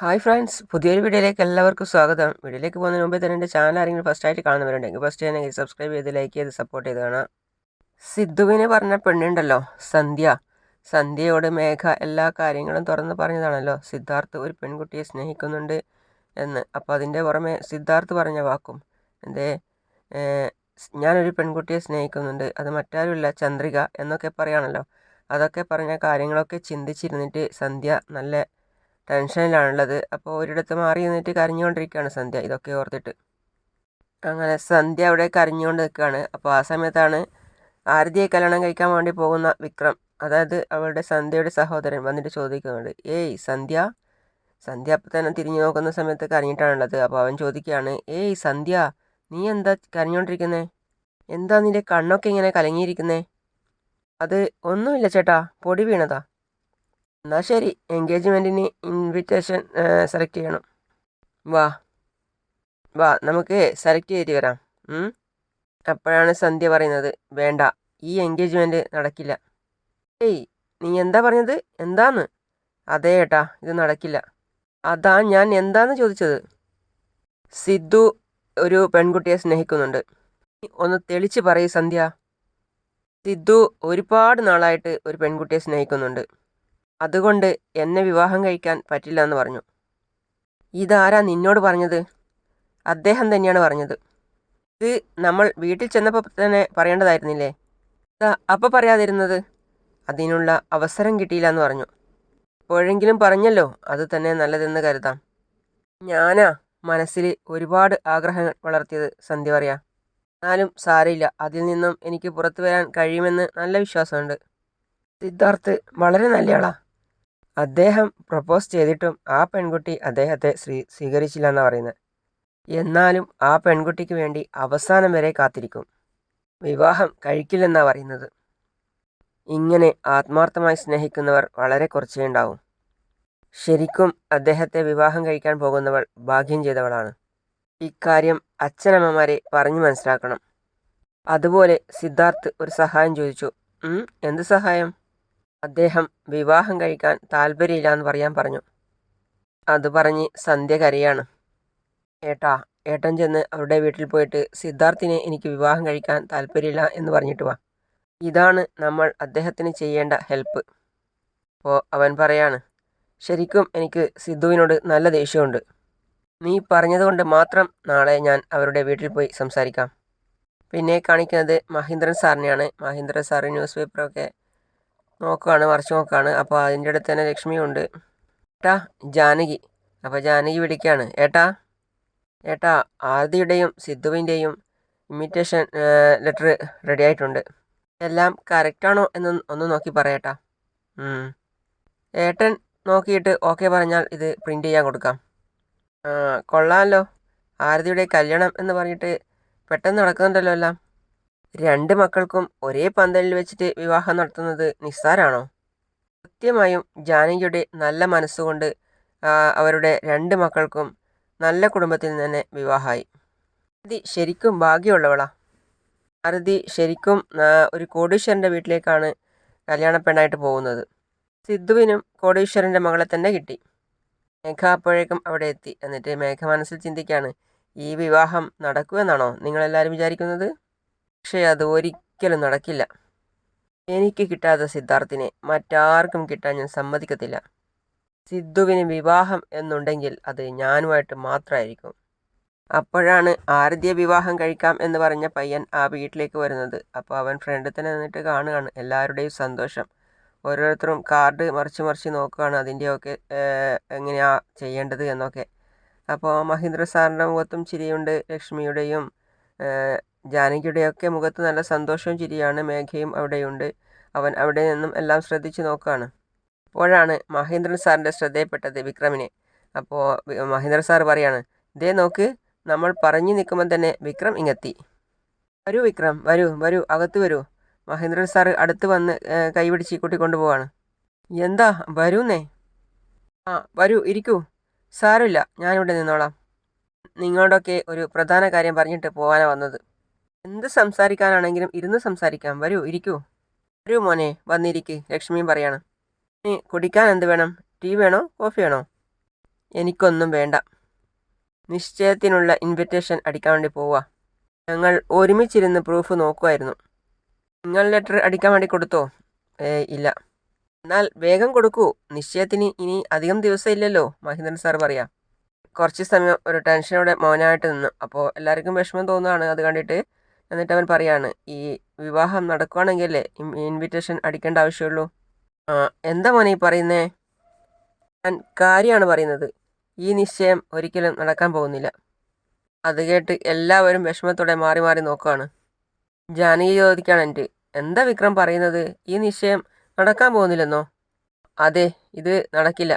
Hi friends പുതിയൊരു വീഡിയോയിലേക്ക് എല്ലാവർക്കും സ്വാഗതം. വീഡിയോയിലേക്ക് പോകുന്നതിന് മുമ്പേ തന്നെ എന്റെ ചാനൽ ആരെങ്കിലും ഫസ്റ്റ് ആയിട്ട് കാണുന്നവരുണ്ടെങ്കിൽ ഫസ്റ്റ് ചെയ്യണമെങ്കിൽ സബ്സ്ക്രൈബ് ചെയ്ത് ലൈക്ക് ചെയ്ത് സപ്പോർട്ട് ചെയ്ത് കാണാം. സിദ്ധുവിന് പറഞ്ഞ പെണ്ണുണ്ടല്ലോ സന്ധ്യ. സന്ധ്യയോട് മേഘ എല്ലാ കാര്യങ്ങളും തുറന്ന് പറഞ്ഞതാണല്ലോ. സിദ്ധാർത്ഥ് ഒരു പെൺകുട്ടിയെ സ്നേഹിക്കുന്നുണ്ട് എന്ന്. അപ്പോൾ അതിന്റെ പുറമെ സിദ്ധാർത്ഥ് പറഞ്ഞ വാക്കും എന്തേ? ഞാനൊരു പെൺകുട്ടിയെ സ്നേഹിക്കുന്നുണ്ട്. അത് മറ്റാരുമില്ല ചന്ദ്രിക എന്നൊക്കെ പറയാണല്ലോ. അതൊക്കെ പറഞ്ഞ കാര്യങ്ങളൊക്കെ ചിന്തിച്ചിരുന്നിട്ട് സന്ധ്യ നല്ല ടെൻഷനിലാണുള്ളത്. അപ്പോൾ ഒരിടത്ത് മാറി നിന്നിട്ട് കരഞ്ഞുകൊണ്ടിരിക്കുകയാണ് സന്ധ്യ. ഇതൊക്കെ ഓർത്തിട്ട്. അങ്ങനെ സന്ധ്യ അവിടെ കരഞ്ഞുകൊണ്ട് നിൽക്കുകയാണ് അപ്പോൾ ആ സമയത്താണ് ആരതിയെ കല്യാണം കഴിക്കാൻ വേണ്ടി പോകുന്ന വിക്രം അതായത് അവളുടെ സന്ധ്യയുടെ സഹോദരൻ വന്നിട്ട് ചോദിക്കുന്നുണ്ട്. ഏയ് സന്ധ്യ സന്ധ്യ അപ്പം തന്നെ തിരിഞ്ഞു നോക്കുന്ന സമയത്ത് കരഞ്ഞിട്ടാണുള്ളത്. അപ്പോൾ അവൻ ചോദിക്കുകയാണ് ഏയ് സന്ധ്യ നീ എന്താ കരഞ്ഞുകൊണ്ടിരിക്കുന്നേ? എന്താ നിന്റെ കണ്ണൊക്കെ ഇങ്ങനെ കലങ്ങിയിരിക്കുന്നേ? അത് ഒന്നുമില്ല ചേട്ടാ പൊടി വീണതാ. എന്നാൽ ശരി. എൻഗേജ്മെന്റിന് ഇൻവിറ്റേഷൻ സെലക്ട് ചെയ്യണം. വാ. വാ നമുക്ക് സെലക്ട് ചെയ്തിട്ട് വരാം. അപ്പോഴാണ് സന്ധ്യ പറയുന്നത്. വേണ്ട. ഈ എൻഗേജ്മെന്റ് നടക്കില്ല. ഏയ് നീ എന്താ പറഞ്ഞത്? എന്താന്ന്? അതേ ഏട്ടാ ഇത് നടക്കില്ല. അതാ ഞാൻ എന്താന്ന് ചോദിച്ചത്? സിദ്ധു ഒരു പെൺകുട്ടിയെ സ്നേഹിക്കുന്നുണ്ട്. ഒന്ന് തെളിച്ച് പറയൂ സന്ധ്യ. സിദ്ധു ഒരുപാട് നാളായിട്ട് ഒരു പെൺകുട്ടിയെ സ്നേഹിക്കുന്നുണ്ട്. അതുകൊണ്ട് എന്നെ വിവാഹം കഴിക്കാൻ പറ്റില്ല എന്ന് പറഞ്ഞു. ഇതാരാ നിന്നോട് പറഞ്ഞത്? അദ്ദേഹം തന്നെയാണ് പറഞ്ഞത്. ഇത് നമ്മൾ വീട്ടിൽ ചെന്നപ്പോൾ തന്നെ പറയേണ്ടതായിരുന്നില്ലേ? അപ്പോൾ അപ്പം പറയാതിരുന്നത്? അതിനുള്ള അവസരം കിട്ടിയില്ല എന്ന് പറഞ്ഞു. എപ്പോഴെങ്കിലും പറഞ്ഞല്ലോ അത് തന്നെ നല്ലതെന്ന് കരുതാം. ഞാനാ മനസ്സിൽ ഒരുപാട് ആഗ്രഹങ്ങൾ വളർത്തിയത് സന്ധ്യ പറയാ. എന്നാലും സാരമില്ല അതിൽ നിന്നും എനിക്ക് പുറത്തു വരാൻ കഴിയുമെന്ന് നല്ല വിശ്വാസമുണ്ട്. സിദ്ധാർത്ഥ് വളരെ നല്ലയാളാ. അദ്ദേഹം പ്രപ്പോസ് ചെയ്തിട്ടും ആ പെൺകുട്ടി അദ്ദേഹത്തെ സ്വീ സ്വീകരിച്ചില്ല എന്നാണ് പറയുന്നത് എന്നാലും ആ പെൺകുട്ടിക്ക് വേണ്ടി അവസാനം വരെ കാത്തിരിക്കും. വിവാഹം കഴിക്കില്ലെന്നാണ് പറയുന്നത്. ഇങ്ങനെ ആത്മാർത്ഥമായി സ്നേഹിക്കുന്നവർ വളരെ കുറച്ചേ ഉണ്ടാവും. ശരിക്കും അദ്ദേഹത്തെ വിവാഹം കഴിക്കാൻ പോകുന്നവൾ ഭാഗ്യം ചെയ്തവളാണ്. ഇക്കാര്യം അച്ഛനമ്മമാരെ പറഞ്ഞു മനസ്സിലാക്കണം. അതുപോലെ സിദ്ധാർത്ഥ് ഒരു സഹായം ചോദിച്ചു. എന്ത് സഹായം? അദ്ദേഹം വിവാഹം കഴിക്കാൻ താല്പര്യമില്ല എന്ന് പറയാൻ പറഞ്ഞു. അത് പറഞ്ഞ് സന്ധ്യ കരയാണ്. ഏട്ടാ ഏട്ടൻ ചെന്ന് അവരുടെ വീട്ടിൽ പോയിട്ട് സിദ്ധാർത്ഥിനെ എനിക്ക് വിവാഹം കഴിക്കാൻ താല്പര്യമില്ല എന്ന് പറഞ്ഞിട്ട് വാ. ഇതാണ് നമ്മൾ അദ്ദേഹത്തിന് ചെയ്യേണ്ട ഹെൽപ്പ്. അപ്പോൾ അവൻ പറയാണ് ശരിക്കും എനിക്ക് സിദ്ധുവിനോട് നല്ല ദേഷ്യമുണ്ട്. നീ പറഞ്ഞതുകൊണ്ട് മാത്രം നാളെ ഞാൻ അവരുടെ വീട്ടിൽ പോയി സംസാരിക്കാം. പിന്നെ കാണിക്കുന്നത് മഹീന്ദ്രൻ സാറിനെയാണ്. മഹീന്ദ്രൻ സാറ് ന്യൂസ് പേപ്പറൊക്കെ നോക്കുകയാണ് മറിച്ച് നോക്കുകയാണ് അപ്പോൾ അതിന്റെ അടുത്ത് തന്നെ ലക്ഷ്മിയുണ്ട്. ഏട്ടാ ജാനകി. അപ്പോൾ ജാനകി വിളിക്കുകയാണ് ഏട്ടാ ഏട്ടാ ആദിയുടെയും സിദ്ധുവിന്റെയും ഇമിറ്റേഷൻ ലെറ്റർ റെഡി ആയിട്ടുണ്ട്. എല്ലാം കറക്റ്റാണോ എന്ന് ഒന്ന് നോക്കി പറയട്ടാ. ഏട്ടൻ നോക്കിയിട്ട് ഓക്കെ പറഞ്ഞാൽ ഇത് പ്രിന്റ് ചെയ്യാൻ കൊടുക്കാം. കൊള്ളാമല്ലോ ആരതിയുടെ കല്യാണം എന്ന് പറഞ്ഞിട്ട് പെട്ടെന്ന് നടക്കുന്നുണ്ടല്ലോ എല്ലാം. രണ്ട് മക്കൾക്കും ഒരേ പന്തലിൽ വെച്ചിട്ട് വിവാഹം നടത്തുന്നത് നിസ്സാരാണോ? സത്യമായും ജാനകിയുടെ നല്ല മനസ്സുകൊണ്ട് അവരുടെ രണ്ട് മക്കൾക്കും നല്ല കുടുംബത്തിൽ നിന്ന് തന്നെ വിവാഹമായി. ആരതി ശരിക്കും ഭാഗ്യമുള്ളവളാ. ആരതി ശരിക്കും ഒരു കോടീശ്വരന്റെ വീട്ടിലേക്കാണ് കല്യാണ പെണ്ണായിട്ട് പോകുന്നത്. സിദ്ധുവിനും കോടീശ്വരന്റെ മകളെ തന്നെ കിട്ടി. മേഘ അപ്പോഴേക്കും അവിടെ എത്തി. എന്നിട്ട് മേഘ മനസ്സിൽ ചിന്തിക്കുകയാണ് ഈ വിവാഹം നടക്കുമെന്നാണോ നിങ്ങളെല്ലാവരും വിചാരിക്കുന്നത്? പക്ഷേ അത് ഒരിക്കലും നടക്കില്ല. എനിക്ക് കിട്ടാത്ത സിദ്ധാർത്ഥിനെ മറ്റാർക്കും കിട്ടാൻ ഞാൻ സമ്മതിക്കത്തില്ല. സിദ്ധുവിന് വിവാഹം എന്നുണ്ടെങ്കിൽ അത് ഞാനുമായിട്ട് മാത്രമായിരിക്കും. അപ്പോഴാണ് ആരതിയെ വിവാഹം കഴിക്കാം എന്ന് പറഞ്ഞ പയ്യൻ ആ വീട്ടിലേക്ക് വരുന്നത്. അപ്പോൾ അവൻ ഫ്രണ്ടിൽ തന്നെ നിന്നിട്ട് കാണുകയാണ് എല്ലാവരുടെയും സന്തോഷം. ഓരോരുത്തരും കാർഡ് മറിച്ച് മറിച്ച് നോക്കുകയാണ് അതിന്റെയൊക്കെ എങ്ങനെയാ ചെയ്യേണ്ടത് എന്നൊക്കെ. അപ്പോൾ മഹേന്ദ്ര സാറിന്റെ മുഖത്തും ചിരിയുണ്ട് ലക്ഷ്മിയുടെയും ജാനകിയുടെയൊക്കെ മുഖത്ത് നല്ല സന്തോഷവും ചിരിയാണ് മേഘയും അവിടെയുണ്ട്. അവൻ അവിടെ നിന്നും എല്ലാം ശ്രദ്ധിച്ചു നോക്കുകയാണ് അപ്പോഴാണ് മഹേന്ദ്രൻ സാറിന്റെ ശ്രദ്ധയിൽപ്പെട്ടത് വിക്രമിനെ. അപ്പോൾ മഹേന്ദ്രൻ മഹേന്ദ്ര സാർ പറയാണ് ഇതേ നോക്ക് നമ്മൾ പറഞ്ഞു നിൽക്കുമ്പോൾ തന്നെ വിക്രം ഇങ്ങെത്തി. വരൂ വിക്രം വരൂ വരൂ അകത്ത് വരൂ. മഹേന്ദ്രൻ സാർ അടുത്ത് വന്ന് കൈപിടിച്ച് കൂട്ടിക്കൊണ്ടു പോവാണ് എന്താ വരൂന്നേ? ആ വരൂ ഇരിക്കൂ. സാരമില്ല ഞാനിവിടെ നിന്നോളാം. നിങ്ങളോടൊക്കെ ഒരു പ്രധാന കാര്യം പറഞ്ഞിട്ട് പോകാനാണ് വന്നത്. എന്ത് സംസാരിക്കാനാണെങ്കിലും ഇരുന്ന് സംസാരിക്കാം. വരൂ ഇരിക്കൂ. വരൂ മോനെ വന്നിരിക്ക്. ലക്ഷ്മിയും പറയാണ്. നീ കുടിക്കാൻ എന്ത് വേണം? ടീ വേണോ? കോഫി വേണോ? എനിക്കൊന്നും വേണ്ട. നിശ്ചയത്തിനുള്ള ഇൻവിറ്റേഷൻ അടിക്കാൻ വേണ്ടി പോവുക ഞങ്ങൾ ഒരുമിച്ചിരുന്ന് പ്രൂഫ് നോക്കുമായിരുന്നു നിങ്ങൾ ലെറ്റർ അടിക്കാൻ വേണ്ടി കൊടുത്തോ? ഏ ഇല്ല. എന്നാൽ വേഗം കൊടുക്കൂ. നിശ്ചയത്തിന് ഇനി അധികം ദിവസം ഇല്ലല്ലോ മഹേന്ദ്രൻ സാർ പറയാം. കുറച്ച് സമയം ഒരു ടെൻഷനോടെ മൗനമായിട്ട് നിന്നു. അപ്പോൾ എല്ലാവർക്കും വിഷമം തോന്നുകയാണ് അത് കണ്ടിട്ട്. എന്നിട്ട് അവൻ പറയാണ് ഈ വിവാഹം നടക്കുകയാണെങ്കിലേ ഇൻവിറ്റേഷൻ അടിക്കേണ്ട ആവശ്യമുള്ളൂ? എന്താ മോനെ ഈ പറയുന്നേ? ഞാൻ കാര്യമാണ് പറയുന്നത്. ഈ നിശ്ചയം ഒരിക്കലും നടക്കാൻ പോകുന്നില്ല. അത് കേട്ട് എല്ലാവരും വിഷമത്തോടെ മാറി മാറി നോക്കുകയാണ് ജാനകി ചോദിക്കുകയാണ് എന്റെ എന്താ വിക്രം പറയുന്നത്? ഈ നിശ്ചയം നടക്കാൻ പോകുന്നില്ലെന്നോ? അതെ ഇത് നടക്കില്ല.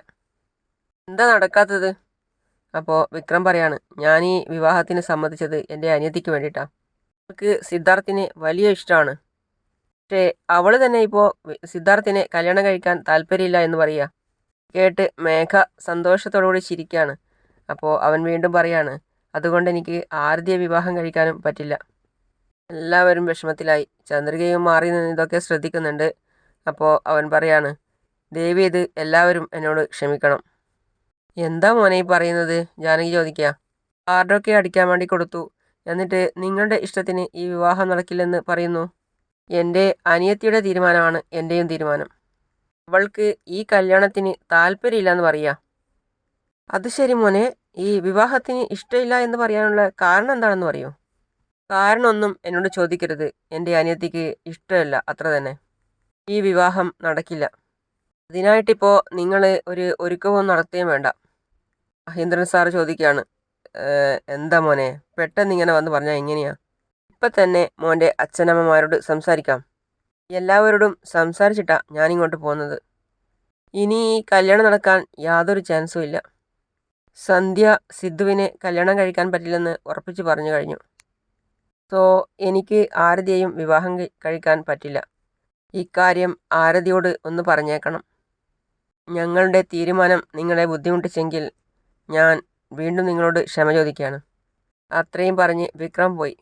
എന്താ നടക്കാത്തത്? അപ്പോൾ വിക്രം പറയാണ് ഞാൻ ഈ വിവാഹത്തിന് സമ്മതിച്ചത് എന്റെ അനിയത്തിക്ക് വേണ്ടിയിട്ടാണ് അവൾക്ക് സിദ്ധാർത്ഥിനെ വലിയ ഇഷ്ടമാണ് പക്ഷേ അവൾ തന്നെ ഇപ്പോൾ സിദ്ധാർത്ഥിനെ കല്യാണം കഴിക്കാൻ താല്പര്യമില്ല എന്ന് പറയുക കേട്ട് മേഘ സന്തോഷത്തോടുകൂടി ചിരിക്കുകയാണ് അപ്പോൾ അവൻ വീണ്ടും പറയാണ് അതുകൊണ്ട് എനിക്ക് ആരതിയെ വിവാഹം കഴിക്കാനും പറ്റില്ല. എല്ലാവരും വിഷമത്തിലായി. ചന്ദ്രികയും മാറി നിന്ന് ഇതൊക്കെ ശ്രദ്ധിക്കുന്നുണ്ട്. അപ്പോൾ അവൻ പറയാണ് ദേവി ഇത് എല്ലാവരും എന്നോട് ക്ഷമിക്കണം. എന്താ മോനെ പറയുന്നത്? ജാനകി ചോദിക്കുക കാർഡൊക്കെ അടിക്കാൻ വേണ്ടി കൊടുത്തു. എന്നിട്ട് നിങ്ങളുടെ ഇഷ്ടത്തിന് ഈ വിവാഹം നടക്കില്ലെന്ന് പറയുന്നു. എന്റെ അനിയത്തിയുടെ തീരുമാനമാണ് എന്റെയും തീരുമാനം. അവൾക്ക് ഈ കല്യാണത്തിന് താല്പര്യമില്ലെന്ന് പറയുക അത് ശരി മോനെ. ഈ വിവാഹത്തിന് ഇഷ്ടമില്ല എന്ന് പറയാനുള്ള കാരണം എന്താണെന്ന് പറയൂ. കാരണമൊന്നും എന്നോട് ചോദിക്കരുത്. എന്റെ അനിയത്തിക്ക് ഇഷ്ടമല്ല അത്ര തന്നെ. ഈ വിവാഹം നടക്കില്ല. അതിനായിട്ടിപ്പോൾ നിങ്ങൾ ഒരു ഒരുക്കവും നടത്തുകയും വേണ്ട. മഹേന്ദ്രൻ സാറ് ചോദിക്കുകയാണ്. എന്താ മോനെ? പെട്ടെന്ന് ഇങ്ങനെ വന്ന് പറഞ്ഞാൽ എങ്ങനെയാ? ഇപ്പം തന്നെ മോന്റെ അച്ഛനമ്മമാരോട് സംസാരിക്കാം. എല്ലാവരോടും സംസാരിച്ചിട്ടാ ഞാനിങ്ങോട്ട് പോകുന്നത് ഇനി കല്യാണം നടക്കാൻ യാതൊരു ചാൻസും ഇല്ല. സന്ധ്യ സിദ്ധുവിനെ കല്യാണം കഴിക്കാൻ പറ്റില്ലെന്ന് ഉറപ്പിച്ച് പറഞ്ഞു കഴിഞ്ഞു. സോ എനിക്ക് ആരതിയെയും വിവാഹം കഴിക്കാൻ പറ്റില്ല. ഇക്കാര്യം ആരതിയോട് ഒന്ന് പറഞ്ഞേക്കണം. ഞങ്ങളുടെ തീരുമാനം നിങ്ങളെ ബുദ്ധിമുട്ടിച്ചെങ്കിൽ ഞാൻ വീണ്ടും നിങ്ങളോട് ക്ഷമ ചോദിക്കുകയാണ്. അത്രയും പറഞ്ഞ് വിക്രം പോയി.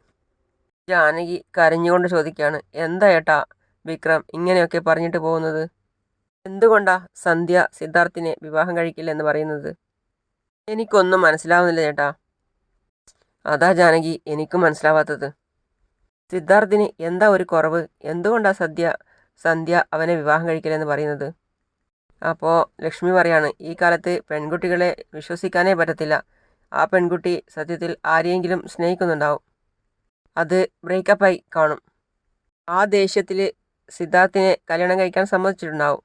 ജാനകി കരഞ്ഞുകൊണ്ട് ചോദിക്കുകയാണ് എന്താ ഏട്ടാ വിക്രം ഇങ്ങനെയൊക്കെ പറഞ്ഞിട്ട് പോകുന്നത്? എന്തുകൊണ്ടാ സന്ധ്യ സിദ്ധാർത്ഥിനെ വിവാഹം കഴിക്കില്ല എന്ന് പറയുന്നത്? എനിക്കൊന്നും മനസ്സിലാവുന്നില്ല ചേട്ടാ. അതാ ജാനകി എനിക്കും മനസ്സിലാവാത്തത്. സിദ്ധാർത്ഥിന് എന്താ ഒരു കുറവ്? എന്തുകൊണ്ടാ സദ്യ സന്ധ്യ അവനെ വിവാഹം കഴിക്കില്ലെന്ന് പറയുന്നത്? അപ്പോൾ ലക്ഷ്മി പറയാണ് ഈ കാലത്ത് പെൺകുട്ടികളെ വിശ്വസിക്കാനേ പറ്റത്തില്ല. ആ പെൺകുട്ടി സത്യത്തിൽ ആരെയെങ്കിലും സ്നേഹിക്കുന്നുണ്ടാവും. അത് ബ്രേക്കപ്പായി കാണും. ആ ദേഷ്യത്തിൽ സിദ്ധാർത്ഥിനെ കല്യാണം കഴിക്കാൻ സമ്മതിച്ചിട്ടുണ്ടാവും.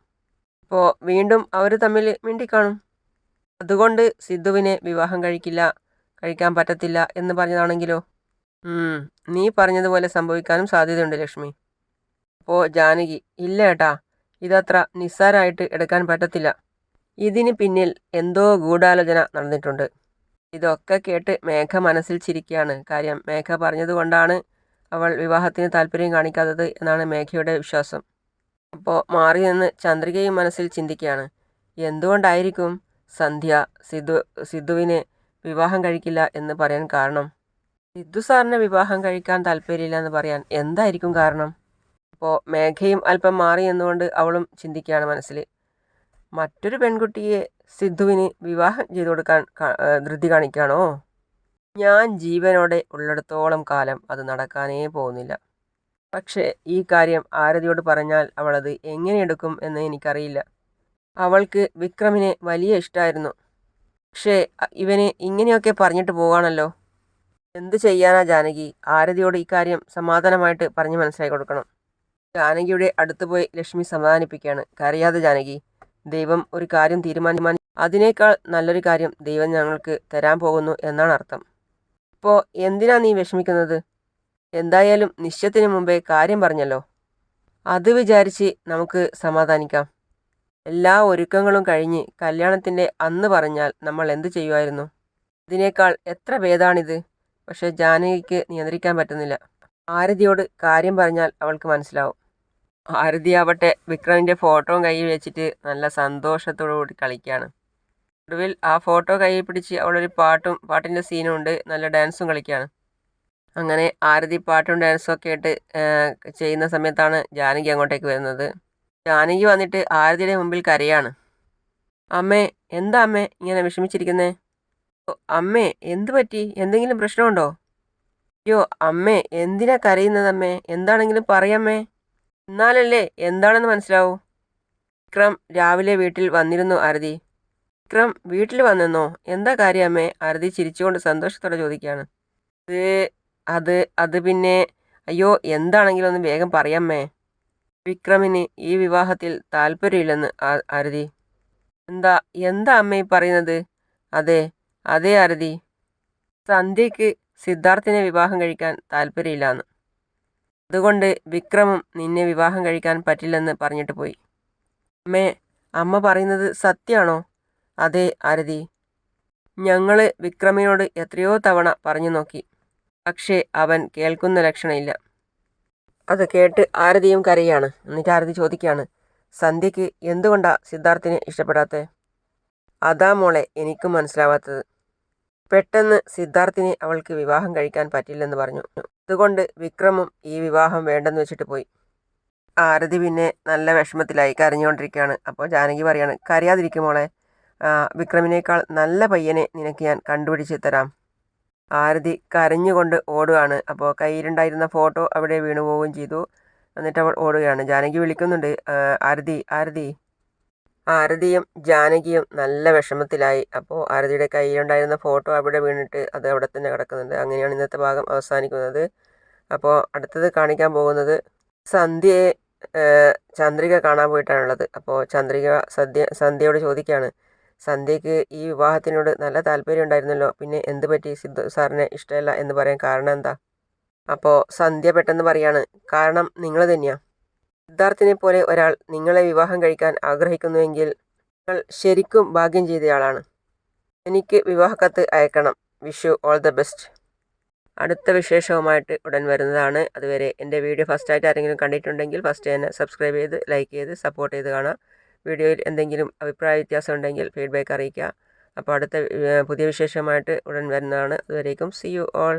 അപ്പോൾ വീണ്ടും അവർ തമ്മിൽ മിണ്ടിക്കാണും. അതുകൊണ്ട് സിദ്ധുവിനെ വിവാഹം കഴിക്കില്ല കഴിക്കാൻ പറ്റത്തില്ല എന്ന് പറഞ്ഞതാണെങ്കിലോ? നീ പറഞ്ഞതുപോലെ സംഭവിക്കാനും സാധ്യതയുണ്ട് ലക്ഷ്മി. അപ്പോൾ ജാനകി ഇല്ല ഏട്ടാ. ഇതത്ര നിസ്സാരമായിട്ട് എടുക്കാൻ പറ്റത്തില്ല. ഇതിന് പിന്നിൽ എന്തോ ഗൂഢാലോചന നടന്നിട്ടുണ്ട്. ഇതൊക്കെ കേട്ട് മേഘ മനസ്സിൽ ചിരിക്കുകയാണ്. കാര്യം മേഘ പറഞ്ഞതുകൊണ്ടാണ് അവൾ വിവാഹത്തിന് താല്പര്യം കാണിക്കാത്തത് എന്നാണ് മേഘയുടെ വിശ്വാസം. അപ്പോൾ മാറി നിന്ന് ചന്ദ്രികയും മനസ്സിൽ ചിന്തിക്കുകയാണ്. എന്തുകൊണ്ടായിരിക്കും സന്ധ്യ സിദ്ധു സിദ്ധുവിനെ വിവാഹം കഴിക്കില്ല എന്ന് പറയാൻ കാരണം? സിദ്ധു സാറിനെ വിവാഹം കഴിക്കാൻ താല്പര്യമില്ല എന്ന് പറയാൻ എന്തായിരിക്കും കാരണം? അപ്പോൾ മേഘയും അല്പം മാറി എന്നുകൊണ്ട് അവളും ചിന്തിക്കുകയാണ് മനസ്സിൽ. മറ്റൊരു പെൺകുട്ടിയെ സിദ്ധുവിന് വിവാഹം ചെയ്തു കൊടുക്കാൻ ധൃതി കാണിക്കുകയാണോ? ഞാൻ ജീവനോടെ ഉള്ളിടത്തോളം കാലം അത് നടക്കാനേ പോകുന്നില്ല. പക്ഷേ ഈ കാര്യം ആരതിയോട് പറഞ്ഞാൽ അവളത് എങ്ങനെ എടുക്കും എന്ന് എനിക്കറിയില്ല. അവൾക്ക് വിക്രമിനെ വലിയ ഇഷ്ടമായിരുന്നു പക്ഷേ ഇവനെ ഇങ്ങനെയൊക്കെ പറഞ്ഞിട്ട് പോവാണല്ലോ. എന്തു ചെയ്യാനാ ജാനകി? ആരതിയോട് ഇക്കാര്യം സമാധാനമായിട്ട് പറഞ്ഞ് മനസ്സിലാക്കി കൊടുക്കണം. ജാനകിയുടെ അടുത്ത് പോയി ലക്ഷ്മി സമാധാനിപ്പിക്കുകയാണ്. കരയാതെ ജാനകി ദൈവം ഒരു കാര്യം തീരുമാനിമാനി അതിനേക്കാൾ നല്ലൊരു കാര്യം ദൈവം ഞങ്ങൾക്ക് തരാൻ പോകുന്നു എന്നാണ് അർത്ഥം. ഇപ്പോൾ എന്തിനാ നീ വിഷമിക്കുന്നത്? എന്തായാലും നിശ്ചയത്തിന് മുമ്പേ കാര്യം പറഞ്ഞല്ലോ. അത് വിചാരിച്ച് നമുക്ക് സമാധാനിക്കാം. എല്ലാ ഒരുക്കങ്ങളും കഴിഞ്ഞ് കല്യാണത്തിന്റെ അന്ന് പറഞ്ഞാൽ നമ്മൾ എന്തു ചെയ്യുമായിരുന്നു? ഇതിനേക്കാൾ എത്ര ഭേദാണിത്? പക്ഷേ ജാനകിക്ക് നിയന്ത്രിക്കാൻ പറ്റുന്നില്ല. ആരതിയോട് കാര്യം പറഞ്ഞാൽ അവൾക്ക് മനസ്സിലാവും. ആരതി ആവട്ടെ വിക്രമിന്റെ ഫോട്ടോ കയ്യിൽ വെച്ചിട്ട് നല്ല സന്തോഷത്തോടു കൂടി കളിക്കുകയാണ് ഒടുവിൽ ആ ഫോട്ടോ കയ്യിൽ പിടിച്ച് അവളൊരു പാട്ടും പാട്ടിന്റെ സീനും ഉണ്ട്. നല്ല ഡാൻസും കളിക്കുകയാണ് അങ്ങനെ ആരതി പാട്ടും ഡാൻസും ഒക്കെ ആയിട്ട് ചെയ്യുന്ന സമയത്താണ് ജാനകി അങ്ങോട്ടേക്ക് വരുന്നത്. ജാനകി വന്നിട്ട് ആരതിയുടെ മുമ്പിൽ കരയാണ്. അമ്മേ എന്താ അമ്മേ ഇങ്ങനെ വിഷമിച്ചിരിക്കുന്നേ? അമ്മേ എന്ത് പറ്റി? എന്തെങ്കിലും പ്രശ്നമുണ്ടോ? അയ്യോ അമ്മേ എന്തിനാ കരയുന്നത് അമ്മേ? എന്താണെങ്കിലും പറയമ്മേ എന്നാലല്ലേ എന്താണെന്ന് മനസ്സിലാവൂ? വിക്രം രാവിലെ വീട്ടിൽ വന്നിരുന്നു ആരതി വിക്രം വീട്ടിൽ വന്നെന്നോ? എന്താ കാര്യം അമ്മേ? ആരതി ചിരിച്ചുകൊണ്ട് സന്തോഷത്തോടെ ചോദിക്കുകയാണ്. അത് അത് അത് പിന്നെ അയ്യോ എന്താണെങ്കിലും ഒന്ന് വേഗം പറയാമ്മേ വിക്രമിന് ഈ വിവാഹത്തിൽ താല്പര്യമില്ലെന്ന് അരതി. എന്താ എന്താ അമ്മ ഈ പറയുന്നത്? അതെ അതെ ആരതി സന്ധ്യയ്ക്ക് സിദ്ധാർത്ഥിനെ വിവാഹം കഴിക്കാൻ താല്പര്യമില്ലാന്ന്. അതുകൊണ്ട് വിക്രമും നിന്നെ വിവാഹം കഴിക്കാൻ പറ്റില്ലെന്ന് പറഞ്ഞിട്ട് പോയി. അമ്മേ അമ്മ പറയുന്നത് സത്യമാണോ അതെ ആരതി ഞങ്ങൾ വിക്രമിനോട് എത്രയോ തവണ പറഞ്ഞു നോക്കി. പക്ഷേ അവൻ കേൾക്കുന്ന ലക്ഷണമില്ല. അത് കേട്ട് ആരതിയും കരയാണ്. എന്നിട്ട് ആരതി ചോദിക്കുകയാണ് സന്ധ്യയ്ക്ക് എന്തുകൊണ്ടാണ് സിദ്ധാർത്ഥിനെ ഇഷ്ടപ്പെടാത്തത് അതാ മോളെ എനിക്കും മനസ്സിലാവാത്തത്. പെട്ടെന്ന് സിദ്ധാർത്ഥിനെ അവൾക്ക് വിവാഹം കഴിക്കാൻ പറ്റില്ലെന്ന് പറഞ്ഞു. അതുകൊണ്ട് വിക്രമും ഈ വിവാഹം വേണ്ടെന്ന് വെച്ചിട്ട് പോയി. ആരതി പിന്നെ നല്ല വിഷമത്തിലായി. കരഞ്ഞുകൊണ്ടിരിക്കുകയാണ്. അപ്പോൾ ജാനകി പറയാണ് കരയാതിരിക്കും മോളെ. ആ, വിക്രമിനേക്കാൾ നല്ല പയ്യനെ നിനക്ക് ഞാൻ കണ്ടുപിടിച്ച് തരാം. ആരതി കരഞ്ഞുകൊണ്ട് ഓടുകയാണ്. അപ്പോൾ കയ്യിലുണ്ടായിരുന്ന ഫോട്ടോ അവിടെ വീണു പോവുകയും ചെയ്തു. എന്നിട്ട് അവൾ ഓടുകയാണ്. ജാനകി വിളിക്കുന്നുണ്ട് "ആ, ആരതി ആരതി. ആരതിയും ജാനകിയും നല്ല വിഷമത്തിലായി. അപ്പോൾ ആരതിയുടെ കയ്യിലുണ്ടായിരുന്ന ഫോട്ടോ അവിടെ വീണിട്ട് അത് അവിടെ തന്നെ കിടക്കുന്നുണ്ട്. അങ്ങനെയാണ് ഇന്നത്തെ ഭാഗം അവസാനിക്കുന്നത്. അപ്പോൾ അടുത്തത് കാണിക്കാൻ പോകുന്നത് സന്ധ്യയെ ചന്ദ്രിക കാണാൻ പോയിട്ടാണുള്ളത്. അപ്പോൾ ചന്ദ്രിക സദ്യ സന്ധ്യയോട് ചോദിക്കുകയാണ് സന്ധ്യയ്ക്ക് ഈ വിവാഹത്തിനോട് നല്ല താല്പര്യം ഉണ്ടായിരുന്നല്ലോ. പിന്നെ എന്ത് പറ്റി? സിദ്ധു സാറിനെ ഇഷ്ടമല്ല എന്ന് പറയാൻ കാരണം എന്താ? അപ്പോൾ സന്ധ്യ പെട്ടെന്ന് പറയാണ് കാരണം നിങ്ങൾ തന്നെയാ. സിദ്ധാർത്ഥിനെ പോലെ ഒരാൾ നിങ്ങളെ വിവാഹം കഴിക്കാൻ ആഗ്രഹിക്കുന്നുവെങ്കിൽ നിങ്ങൾ ശരിക്കും ഭാഗ്യം ചെയ്തയാളാണ്. എനിക്ക് വിവാഹക്കത്ത് അയക്കണം. Wish all the best. അടുത്ത വിശേഷവുമായിട്ട് ഉടൻ വരുന്നതാണ്. അതുവരെ എന്റെ വീഡിയോ ഫസ്റ്റായിട്ട് ആരെങ്കിലും കണ്ടിട്ടുണ്ടെങ്കിൽ ഫസ്റ്റ് തന്നെ സബ്സ്ക്രൈബ് ചെയ്ത് ലൈക്ക് ചെയ്ത് സപ്പോർട്ട് ചെയ്ത് കാണാം വീഡിയോയിൽ എന്തെങ്കിലും അഭിപ്രായ വ്യത്യാസം ഉണ്ടെങ്കിൽ ഫീഡ്ബാക്ക് അറിയിക്കുക. അപ്പോൾ അടുത്ത പുതിയ വിശേഷമായിട്ട് ഉടൻ വരുന്നതാണ്. അതുവരേക്കും സി യു ഓൾ.